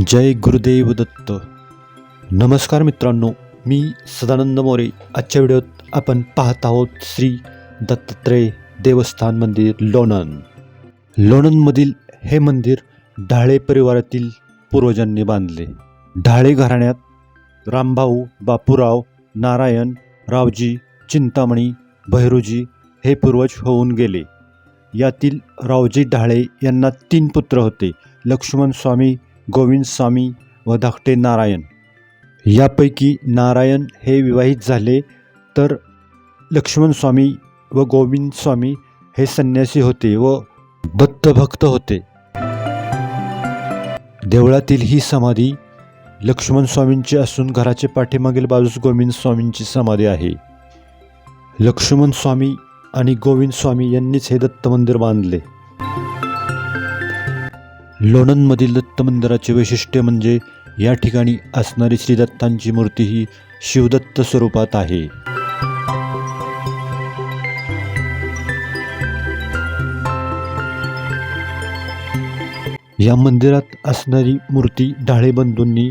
जय गुरुदेव दत्त. नमस्कार मित्रांनो मी सदानंद मोरे. आजच्या व्हिडिओत आपण पाहत आहोत श्री दत्तात्रय देवस्थान मंदिर लोणंद. लोणंदमधील हे मंदिर ढाळे परिवारातील पूर्वजांनी बांधले. ढाळे घराण्यात रामभाऊ बापूराव नारायण रावजी चिंतामणी भैरूजी हे पूर्वज होऊन गेले. यातील रावजी ढाळे यांना तीन पुत्र होते लक्ष्मण स्वामी गोविंद स्वामी व धाकटे नारायण. यापैकी नारायण हे विवाहित झाले तर लक्ष्मण स्वामी व गोविंद स्वामी हे संन्यासी होते व दत्तभक्त होते. देवळातील ही समाधी लक्ष्मण स्वामींची असून घराचे पाठीमागील बाजूस गोविंद स्वामींची समाधी आहे. लक्ष्मण स्वामी आणि गोविंद स्वामी यांनीच हे दत्त मंदिर बांधले. लोणंदमधील दत्त मंदिराचे वैशिष्ट्य म्हणजे या ठिकाणी असणारी श्री दत्तांची मूर्ती ही शिवदत्त स्वरूपात आहे. या मंदिरात असणारी मूर्ती ढाळे बंधूंनी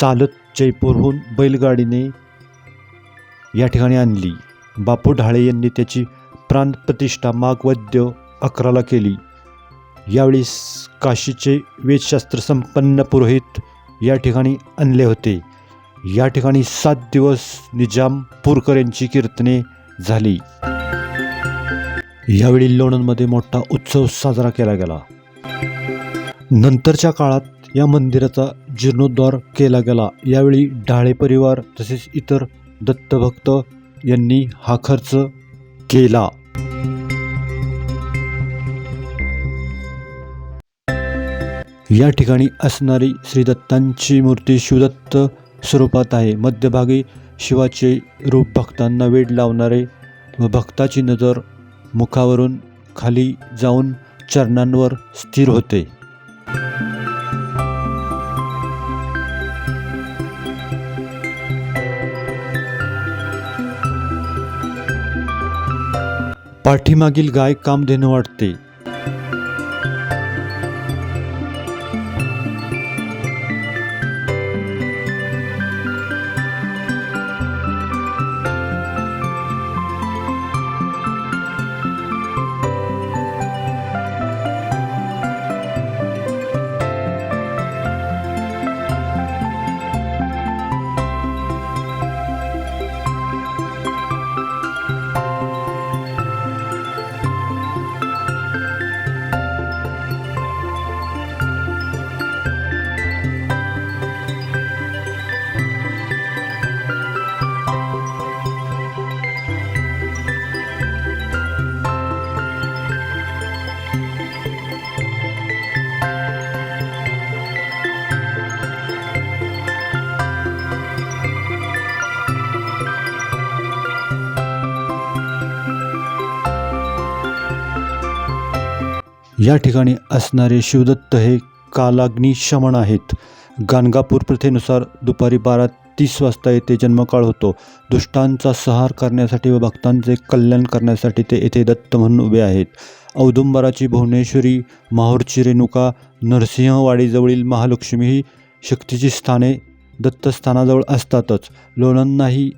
चालत जयपूरहून बैलगाडीने या ठिकाणी आणली. बापू ढाळे यांनी त्याची प्राणप्रतिष्ठा मागवद्य अकराला केली. यावेळी काशीचे वेदशास्त्र संपन्न पुरोहित या ठिकाणी आणले होते. या ठिकाणी सात दिवस निजाम पुरकर यांची कीर्तने झाली. यावेळी लोणंदमध्ये मोठा उत्सव साजरा केला गेला. नंतरच्या काळात या मंदिराचा जीर्णोद्धार केला गेला. यावेळी ढाळे परिवार तसेच इतर दत्तभक्त यांनी हा खर्च केला. या ठिकाणी असणारी श्रीदत्तांची मूर्ती शिवदत्त स्वरूपात आहे. मध्यभागी शिवाचे रूप भक्तांना वेड लावणारे व भक्ताची नजर मुखावरून खाली जाऊन चरणांवर स्थिर होते. पाठीमागील गाय कामधेनू वाटते या ठिकाणी असणारे शिवदत्त हे कालाग्नी शमन आहेत. गाणगापूर प्रथेनुसार दुपारी बारा तीस वाजता येथे जन्मकाळ होतो. दुष्टांचा संहार करण्यासाठी व भक्तांचे कल्याण करण्यासाठी ते येथे दत्त म्हणून उभे आहेत. औदुंबराची भुवनेश्वरी माहूरची रेणुका नरसिंहवाडीजवळील महालक्ष्मी ही शक्तीची स्थाने दत्तस्थानाजवळ असतातच. लोणांनाही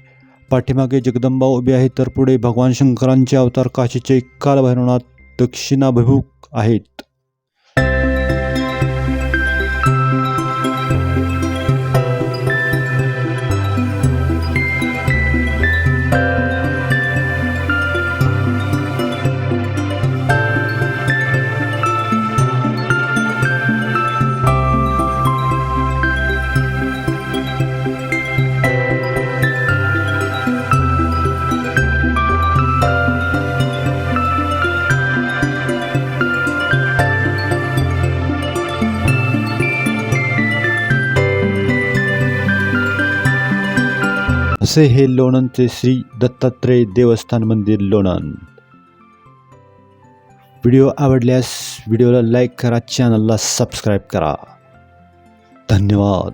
पाठीमागे जगदंबा उभे आहे तर पुढे भगवान शंकरांचे अवतार काशीचे कालभैरवनाथ दक्षिणाभिमुख आहेत असे हे लोणंदचे श्री दत्तात्रय देवस्थान मंदिर लोणंद. व्हिडिओ आवडल्यास व्हिडिओला लाईक करा चॅनलला सबस्क्राईब करा. धन्यवाद.